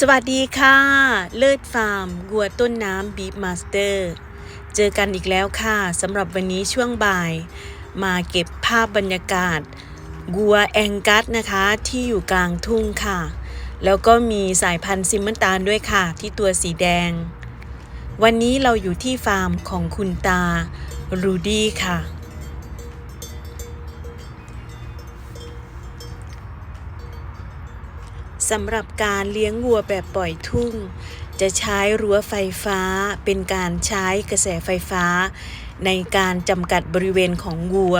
สวัสดีค่ะ เลิศฟาร์มวัวต้นน้ำบีฟมาสเตอร์เจอกันอีกแล้วค่ะสำหรับวันนี้ช่วงบ่าย มาเก็บภาพบรรยากาศวัวแองกัสนะคะที่อยู่กลางทุ่งค่ะ แล้วก็มีสายพันธุ์ซิมเมนตาลด้วยค่ะ ที่ตัวสีแดง วันนี้เราอยู่ที่ฟาร์มของคุณตารูดี้ค่ะ สำหรับการเลี้ยงวัวแบบปล่อยทุ่ง จะใช้รั้วไฟฟ้าเป็นการใช้กระแสไฟฟ้า ในการจำกัดบริเวณของวัว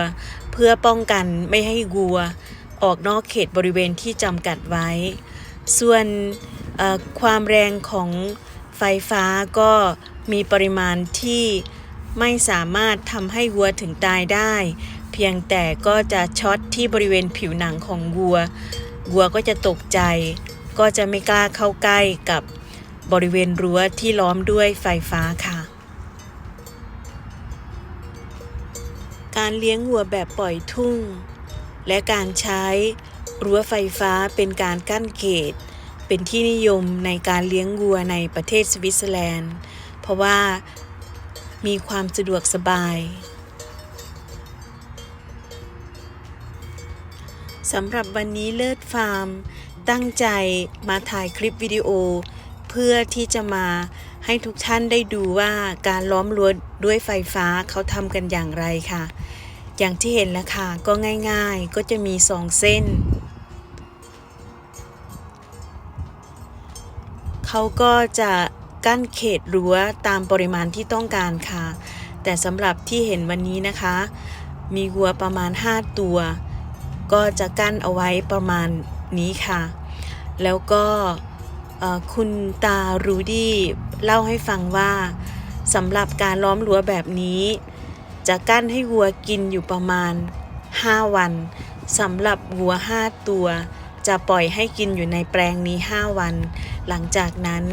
เพื่อป้องกันไม่ให้วัว ออกนอกเขตบริเวณที่จำกัดไว้ ส่วนความแรงของไฟฟ้าก็มีปริมาณที่ไม่สามารถทำให้วัวถึงตายได้ เพียงแต่ก็จะช็อตที่บริเวณผิวหนังของวัว วัวก็จะตกใจ ก็จะไม่กล้าเข้าใกล้กับบริเวณรั้วที่ล้อมด้วยไฟฟ้าค่ะ การเลี้ยงวัวแบบปล่อยทุ่ง และการใช้รั้วไฟฟ้าเป็นการกั้นเขตเป็นที่นิยมในการเลี้ยงวัวในประเทศสวิตเซอร์แลนด์ เพราะว่ามีความสะดวกสบาย สำหรับวันนี้เลิศฟาร์ม ตั้งใจมาถ่ายคลิปวิดีโอ เพื่อที่จะมาให้ทุกท่านได้ดูว่าการล้อมรั้วด้วยไฟฟ้าเขาทำกันอย่างไรค่ะ อย่างที่เห็นแล้วค่ะก็ง่ายๆก็จะมีสองเส้น เขาก็จะกั้นเขตรั้วตามปริมาณที่ต้องการค่ะ แต่สำหรับที่เห็นวันนี้นะคะ มีวัวประมาณ 5 ตัว ก็จะกั้นเอาไว้ประมาณนี้ค่ะ แล้วก็คุณตารูดี้เล่าให้ฟังว่าสำหรับการล้อมรั้วแบบนี้ จะกั้นให้วัวกินอยู่ประมาณ 5 วันสำหรับวัว 5 ตัว จะปล่อยให้กินอยู่ในแปลงนี้ 5 วัน หลังจากนั้น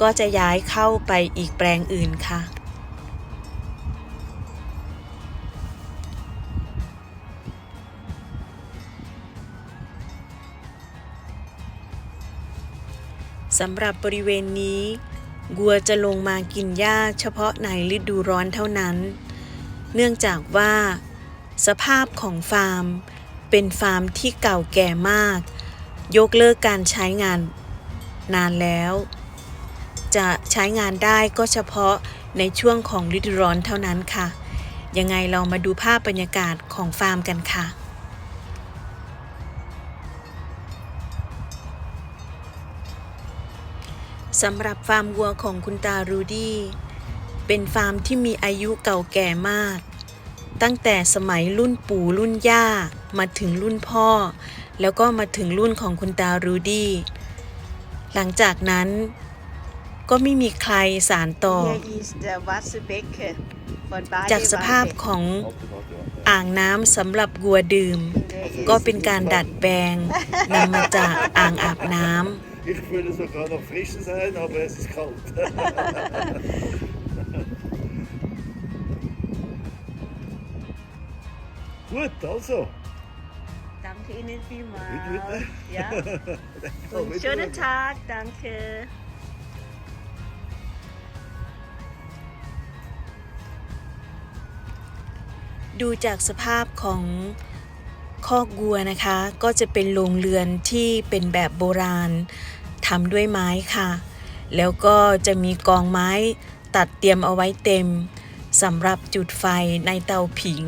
ก็จะย้ายเข้าไปอีกแปลงอื่นค่ะ สำหรับบริเวณนี้ วัวจะลงมากินหญ้าเฉพาะในฤดูร้อนเท่านั้น เนื่องจากว่า สภาพของฟาร์ม เป็นฟาร์มที่เก่าแก่มาก ยกเลิกการใช้งานนานแล้ว จะใช้งานได้ก็เฉพาะในช่วงของฤดูร้อนเท่านั้นค่ะ ยังไงเรามาดูภาพบรรยากาศของฟาร์มกันค่ะ สำหรับฟาร์มวัวของคุณตารูดี้ เป็นฟาร์มที่มีอายุเก่าแก่มาก ตั้งแต่สมัยรุ่นปู่รุ่นย่า มาถึงรุ่นพ่อ แล้วก็มาถึงรุ่นของคุณตารูดี้ หลังจากนั้น ก็ไม่มีใครสารต่อ Hier ist der Wasserbecken von จากสภาพ Badewanne. ของอ่างน้ำสำหรับวัวดื่ม ก็เป็นการดัดแปลงนำมาจากอ่างอาบน้ำ Ich will sogar noch frisch sein, aber es ist kalt. Gut, also. Danke Ihnen vielmals. Bitte, bitte. Ja. Oh, Und bitte, schönen bitte. Tag, danke. ดูจากสภาพของคอกวัวนะคะ ก็จะเป็นโรงเรือนที่เป็นแบบโบราณ ทำด้วยไม้ค่ะ แล้วก็จะมีกองไม้ตัดเตรียมเอาไว้เต็มสำหรับจุดไฟในเตาผิง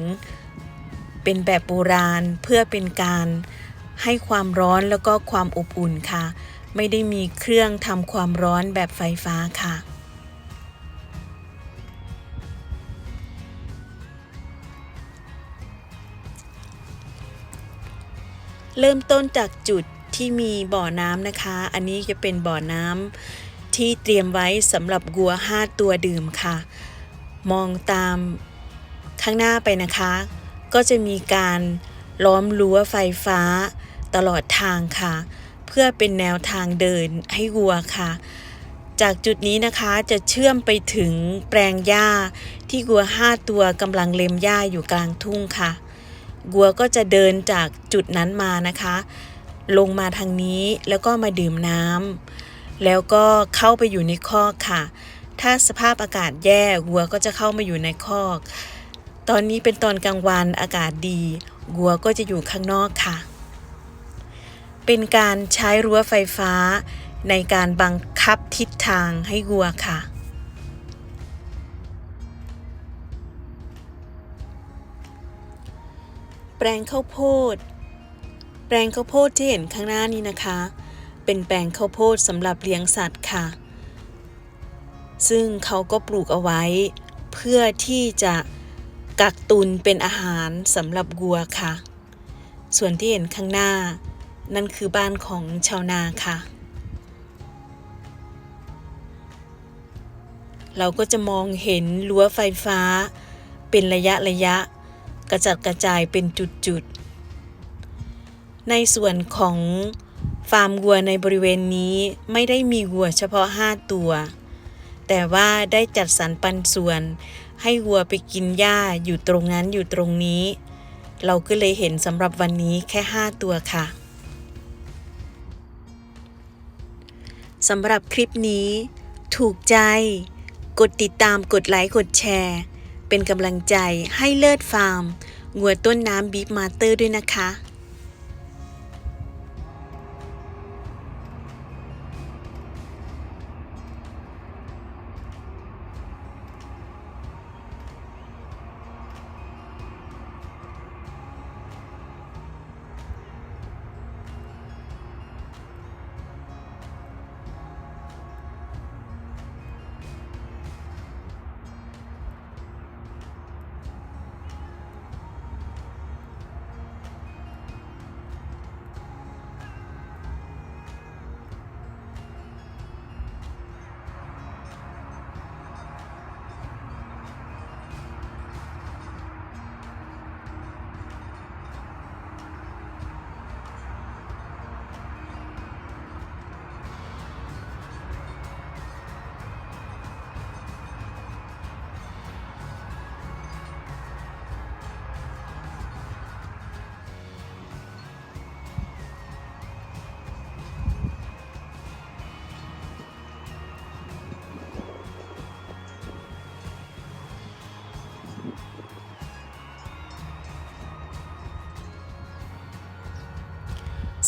เป็นแบบโบราณเพื่อเป็นการให้ความร้อนแล้วก็ความอบอุ่นค่ะ ไม่ได้มีเครื่องทำความร้อนแบบไฟฟ้าค่ะเริ่มต้นจากจุด ที่มีบ่อน้ำนะคะ อันนี้จะเป็นบ่อน้ำที่เตรียมไว้สำหรับวัว 5 ตัวดื่มค่ะ มองตามข้างหน้าไปนะคะ ก็จะมีการล้อมรั้วไฟฟ้าตลอดทางค่ะ เพื่อเป็นแนวทางเดินให้วัวค่ะ จากจุดนี้นะคะจะเชื่อมไปถึงแปลงหญ้าที่วัว 5 ตัวกำลังเล็มหญ้าอยู่กลางทุ่งค่ะวัวก็จะเดินจากจุดนั้นมานะคะ ลงมาทางนี้แล้วก็มาดื่มน้ำแล้วก็เข้าไปอยู่ในคอกค่ะ ถ้าสภาพอากาศแย่วัวก็จะเข้ามาอยู่ในคอก ตอนนี้เป็นตอนกลางวันอากาศดีวัวก็จะอยู่ข้างนอกค่ะ เป็นการใช้รั้วไฟฟ้า ในการบังคับทิศทางให้วัวค่ะแปลงข้าวโพด แปลงข้าวโพดที่เห็นข้างหน้านี้นะคะ เป็นแปลงข้าวโพดสำหรับเลี้ยงสัตว์ค่ะ ซึ่งเขาก็ปลูกเอาไว้ เพื่อที่จะกักตุนเป็นอาหารสำหรับวัวค่ะ ส่วนที่เห็นข้างหน้า นั่นคือบ้านของชาวนาค่ะ เราก็จะมองเห็นรั้วไฟฟ้า เป็นระยะระยะ กระจัดกระจายเป็นจุดๆ ในส่วนของฟาร์มวัวในบริเวณนี้ไม่ได้มีวัวเฉพาะ 5 ตัว แต่ว่าได้จัดสรรปันส่วน ให้วัวไปกินหญ้าอยู่ตรงนั้นอยู่ตรงนี้ เราก็เลยเห็นสำหรับวันนี้แค่ 5 ตัวค่ะสำหรับคลิปนี้ ถูกใจ กดติดตามกดไลค์กดแชร์ เป็นกำลังใจให้เลิศฟาร์มงัวต้นน้ำบิ๊กมาเตอร์ด้วยนะคะ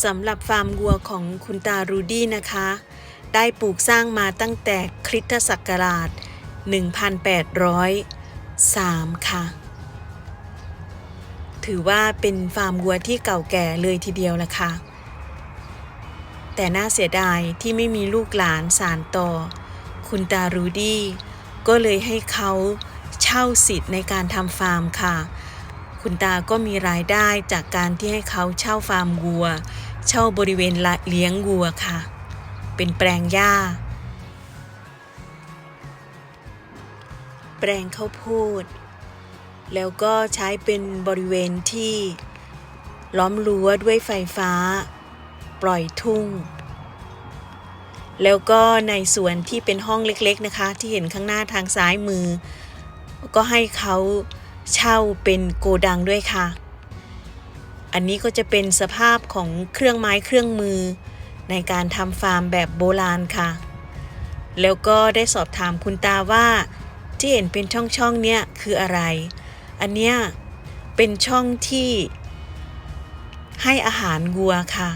สำหรับฟาร์มวัวของคุณตารูดี้นะคะ ได้ปลูกสร้างมาตั้งแต่คริสตศักราช 1803 ค่ะ ถือว่าเป็นฟาร์มวัวที่เก่าแก่เลยทีเดียวละค่ะ แต่น่าเสียดายที่ไม่มีลูกหลานสารต่อ คุณตารูดี้ก็เลยให้เขาเช่าสิทธิ์ในการทำฟาร์มค่ะคุณตาก็มีรายได้จากการที่ให้เขาเช่าฟาร์มวัว เช่าบริเวณละเลี้ยงวัวค่ะ เป็นแปลงหญ้า แปลงข้าวโพดแล้วก็ใช้เป็นบริเวณที่ ล้อมรั้วด้วยไฟฟ้า ปล่อยทุ่ง แล้วก็ในส่วนที่เป็นห้องเล็กๆนะคะ ที่เห็นข้างหน้าทางซ้ายมือ ก็ให้เขาเช่าเป็นโกดังด้วยค่ะ อันนี้ก็จะเป็นสภาพของเครื่องไม้เครื่องมือ ในการทำฟาร์มแบบโบราณค่ะ แล้วก็ได้สอบถามคุณตาว่า ที่เห็นเป็นช่องๆเนี่ยคืออะไร อันเนี้ยเป็นช่องที่ให้อาหารวัวค่ะ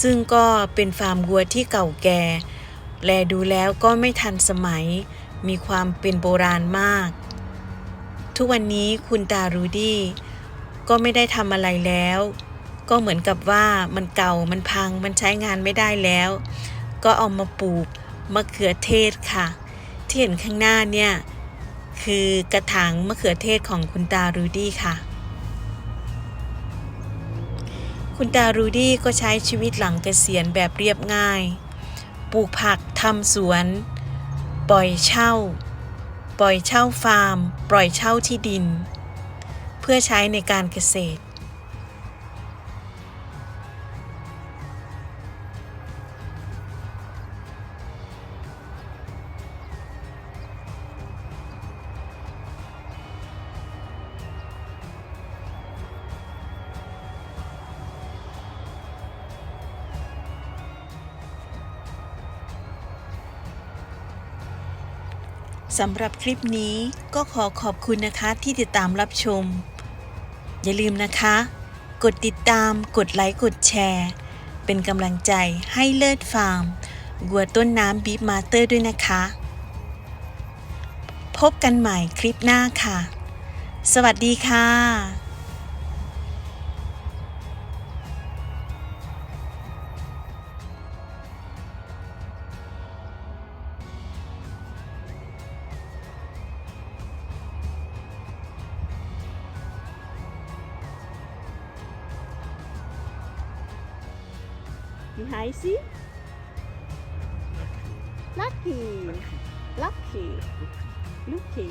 ซึ่งก็เป็นฟาร์มวัวที่เก่าแก่ แลดูแล้วก็ไม่ทันสมัย มีความเป็นโบราณมาก ทุกวันนี้คุณตารูดี้ ก็ไม่ได้ทำอะไรแล้ว ก็เหมือนกับว่ามันเก่ามันพังมันใช้งานไม่ได้แล้ว ก็เอามาปลูกมะเขือเทศค่ะ ที่เห็นข้างหน้าเนี่ย คือกระถางมะเขือเทศของคุณตารูดี้ค่ะ คุณตารูดี้ก็ใช้ชีวิตหลังเกษียณแบบเรียบง่าย ปลูกผักทำสวน ปล่อยเช่า ปล่อยเช่าฟาร์ม ปล่อยเช่าที่ดิน เพื่อใช้ในการเกษตร สำหรับคลิปนี้ก็ขอขอบคุณนะคะที่ติดตามรับชม อย่าลืมนะคะ กดติดตาม กดไลค์ กดแชร์ เป็นกำลังใจให้เลิศฟาร์มวัวต้นน้ำบีบมาสเตอร์ด้วยนะคะ พบกันใหม่คลิปหน้าค่ะ สวัสดีค่ะ Wie heißt sie? Lucky. Lucky. Lucky.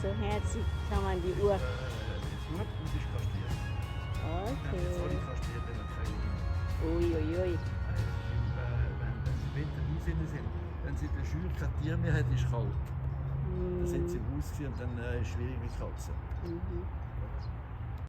So herzig kann man die Uhr. Äh, okay. Uiuiui. Äh, wenn sie in der Schule kein Tier mehr hat, ist kalt. Dann sind sie mhm. im Haus und dann äh, ist es schwierig mit Katzen. Mhm.